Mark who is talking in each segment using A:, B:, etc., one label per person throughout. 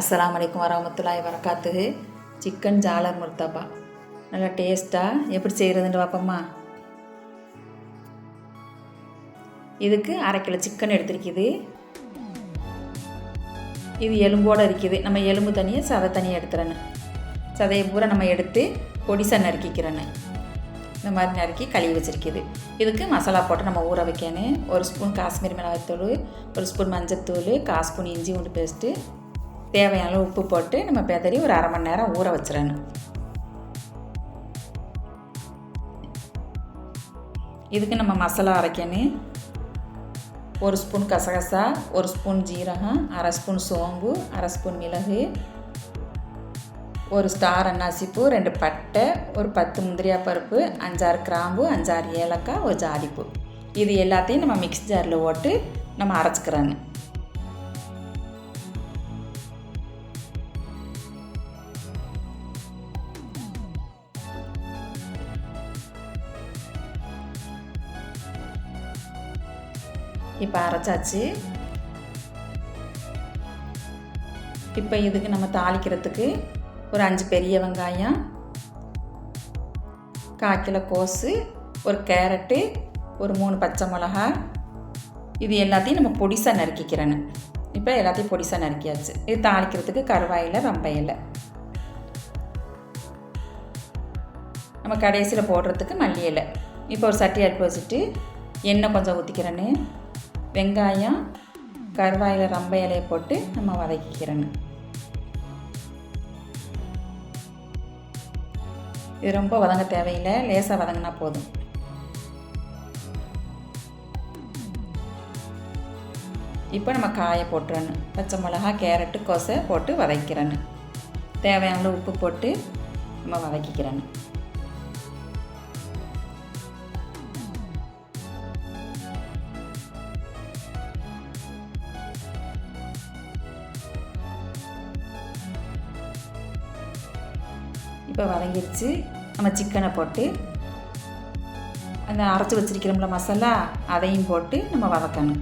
A: அஸ்லாம் அலைக்கும் வரமத்துலாய் வரகாத்துகு சிக்கன் ஜாலர் முர்த்தாப்பா நல்லா டேஸ்ட்டாக எப்படி செய்கிறதுன்னு பார்ப்போம்மா இதுக்கு அரை கிலோ சிக்கன் எடுத்துருக்குது. இது எலும்போடு இருக்குது. நம்ம எலும்பு தனியாக சதை தனியாக எடுத்துறேன்னு சதையை பூரா நம்ம எடுத்து பொடிசாக நறுக்கிக்கிறேன்னு இந்த மாதிரி நறுக்கி கழுவி வச்சுருக்குது. இதுக்கு மசாலா போட்டு நம்ம ஊற வைக்கணும். ஒரு ஸ்பூன் காஷ்மீர் மிளகாய்த்தூள் ஒரு ஸ்பூன் மஞ்சத்தூள் கால் ஸ்பூன் இஞ்சி உண்டு பேஸ்ட்டு தேவையான உப்பு போட்டு நம்ம பெதறி ஒரு அரை மணி நேரம் ஊற வச்சிடணும். இதுக்கு நம்ம மசாலா அரைக்கணும். ஒரு ஸ்பூன் கசகசா ஒரு ஸ்பூன் ஜீரகம் அரை ஸ்பூன் சோம்பு அரை ஸ்பூன் மிளகு ஒரு ஸ்டார் அன்னாசிப்பூ ரெண்டு பட்டை ஒரு பத்து முந்திரியா பருப்பு அஞ்சாறு கிராம்பு அஞ்சாறு ஏலக்காய் ஒரு ஜாதிப்பூ. இது எல்லாத்தையும் நம்ம மிக்ஸ் ஜாரில் போட்டு நம்ம அரைச்சிக்கிறோன்னு இப்போ அரைச்சாச்சு. இப்போ இதுக்கு நம்ம தாளிக்கிறதுக்கு ஒரு அஞ்சு பெரிய வெங்காயம் கால் கிலோ கோஸு ஒரு கேரட்டு ஒரு மூணு பச்சை மிளகா இது எல்லாத்தையும் நம்ம பொடிசாக நறுக்கிக்கிறேன்னு. இப்போ எல்லாத்தையும் பொடிசாக நறுக்கியாச்சு. இது தாளிக்கிறதுக்கு கருவாயில் வெம்பையில் நம்ம கடைசியில் போடுறதுக்கு மல்லி இலை. இப்போ ஒரு சட்டி அடுப்பு வச்சுட்டு எண்ணெய் கொஞ்சம் ஊற்றிக்கிறேன்னு வெங்காயம் கருவாயில் ரம்ப இலையை போட்டு நம்ம வதக்கிக்கிறேன்னு இது ரொம்ப வதங்க தேவையில்லை லேசாக வதங்கினா போதும். இப்போ நம்ம காயை போட்டுறணும். பச்சை மிளகா கேரட்டு கொசை போட்டு வதக்கிறேன்னு தேவையான உப்பு போட்டு நம்ம வதக்கிக்கிறேன்னு இப்போ வதங்கிடுச்சு நம்ம சிக்கனை போட்டு அந்த அரைச்சி வச்சிருக்கிறோம்ல மசாலா அதையும் போட்டு நம்ம வதக்கணும்.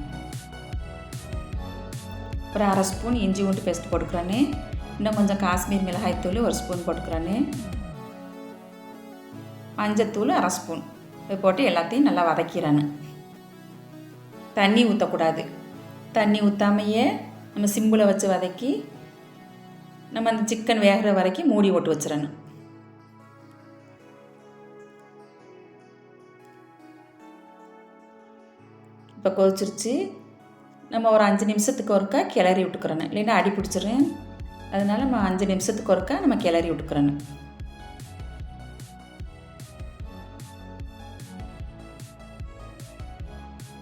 A: ஒரு அரை ஸ்பூன் இஞ்சி பூண்டு பேஸ்ட் போட்டுக்கிறேன்னு. இன்னும் கொஞ்சம் காஷ்மீர் மிளகாய்த்தூள் ஒரு ஸ்பூன் போட்டுக்கிறேன்னு. மஞ்சத்தூள் அரை ஸ்பூன் இது போட்டு எல்லாத்தையும் நல்லா வதக்கிறேன்னு. தண்ணி ஊற்றக்கூடாது தண்ணி ஊற்றாமையே நம்ம சிம்பிளை வச்சு வதக்கி நம்ம அந்த சிக்கன் வேகிற வரைக்கும் மூடி போட்டு வச்சிடணும். இப்போ கொதிச்சிருச்சு. நம்ம ஒரு அஞ்சு நிமிஷத்துக்கு ஒருக்கா கிளறி விட்டுக்கிறோன்னு இல்லைன்னா அடி பிடிச்சிரும். அதனால் நம்ம அஞ்சு நிமிஷத்துக்கு ஒருக்கா நம்ம கிளறி விட்டுக்கிறோன்னு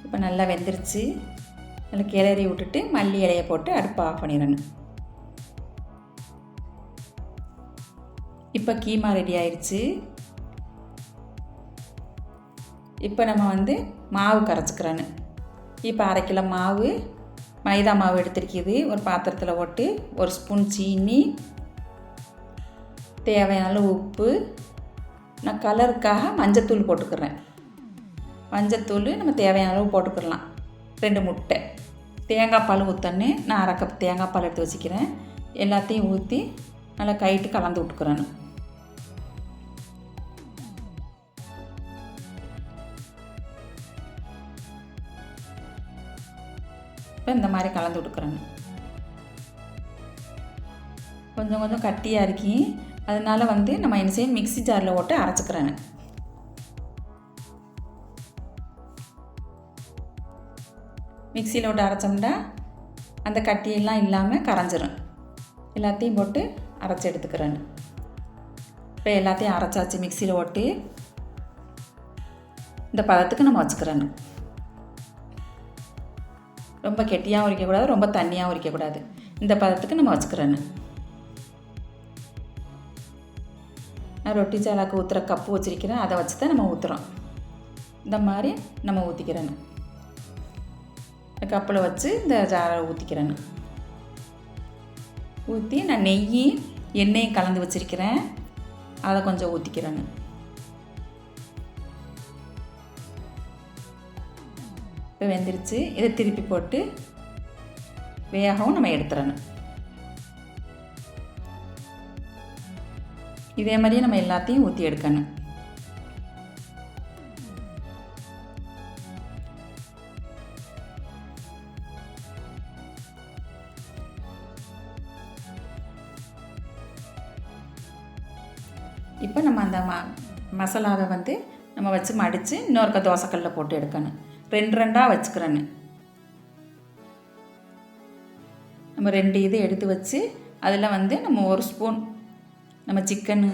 A: இப்போ நல்லா வெந்துருச்சு. நல்லா கிளறி விட்டுட்டு மல்லி இலையை போட்டு அடுப்பு ஆஃப் பண்ணிடணும். இப்போ கீமா ரெடி ஆயிடுச்சு. இப்போ நம்ம வந்து மாவு கரைச்சிக்கிறேன்னு இப்போ அரை கிலோ மாவு மைதா மாவு எடுத்திருக்கிது. ஒரு பாத்திரத்தில் போட்டு ஒரு ஸ்பூன் சீனி தேவையான அளவு உப்பு. நான் கலருக்காக மஞ்சத்தூள் போட்டுக்கிறேன். மஞ்சத்தூள் நம்ம தேவையான அளவு போட்டுக்கிடலாம் ரெண்டு முட்டை. தேங்காய் பால் ஊற்றன்னு நான் அரை கப் தேங்காய் பால் எடுத்து வச்சுக்கிறேன். எல்லாத்தையும் ஊற்றி நல்லா கைட்டு கலந்து விட்டுக்கிறேன். இப்போ இந்த மாதிரி கலந்து கொடுக்குறேங்க கொஞ்சம் கொஞ்சம் கட்டியாக இருக்கி அதனால வந்து நம்ம என்ன செய்யும் மிக்சி ஜாரில் போட்டு அரைச்சிக்கிறேன்னு மிக்சியில் விட்டு அரைச்சோம்னா அந்த கட்டியெல்லாம் இல்லாமல் கரைஞ்சிரும். எல்லாத்தையும் போட்டு அரைச்சி எடுத்துக்கிறேன்னு இப்போ எல்லாத்தையும் அரைச்சாச்சு மிக்சியில் ஓட்டி இந்த பதத்துக்கு நம்ம வச்சுக்கிறேன்னு ரொம்ப கெட்டியாகவும் உரிக்கக்கூடாது ரொம்ப தண்ணியாகவும் உரிக்கக்கூடாது இந்த பதத்துக்கு நம்ம வச்சுக்கிறேன்னு. நான் ரொட்டி சாலாக்கு ஊற்றுற கப்பு வச்சுருக்கிறேன். அதை வச்சு தான் நம்ம ஊற்றுறோம் இந்த மாதிரி நம்ம ஊற்றிக்கிறேன்னு கப்பில் வச்சு இந்த ஜாரை ஊற்றிக்கிறேன்னு ஊற்றி நான் நெய் எண்ணெயும் கலந்து வச்சுருக்கிறேன். அதை கொஞ்சம் ஊற்றிக்கிறேன்னு இப்போ வெந்துருச்சு. இதை திருப்பி போட்டு வேகவும் நம்ம எடுத்துடணும். இதே மாதிரியே நம்ம எல்லாத்தையும் ஊற்றி எடுக்கணும். இப்போ நம்ம அந்த ம மசாலாவை வந்து நம்ம வச்சு மடித்து இன்னொருக்க தோசைக்கல்லில் போட்டு எடுக்கணும். ரெண்டு ரெண்டாக வச்சுக்கிறேன்னு. நம்ம ரெண்டு இது எடுத்து வச்சு அதில் வந்து நம்ம ஒரு ஸ்பூன் நம்ம சிக்கன்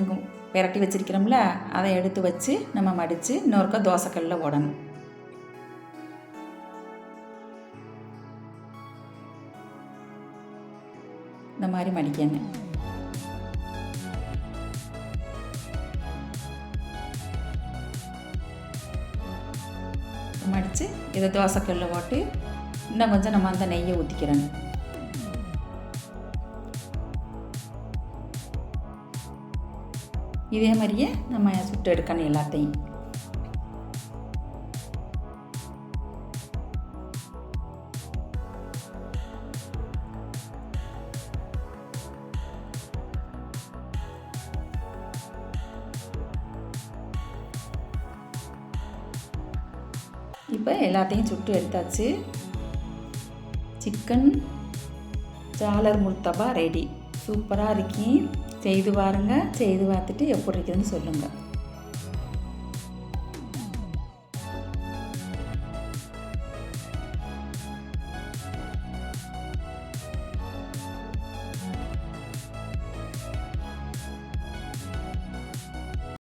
A: விரட்டி வச்சுருக்கிறோம்ல அதை எடுத்து வச்சு நம்ம மடித்து இன்னொருக்கா தோசைக்கல்லில் ஓடணும் இந்த மாதிரி மடிக்கணும். இதை தோசைக்கல்ல போட்டு இன்னும் கொஞ்சம் நம்ம அந்த நெய்யை ஊற்றிக்கிறேன் இதே மாதிரியே நம்ம சுட்டு எடுக்கணும் எல்லாத்தையும். இப்போ எல்லாத்தையும் சுட்டு எடுத்தாச்சு. சிக்கன் ஜாலர் முர்த்தபா ரெடி சூப்பராக இருக்கி. செய்து பாருங்கள் செய்து பார்த்துட்டு எப்படி இருக்குதுன்னு சொல்லுங்கள்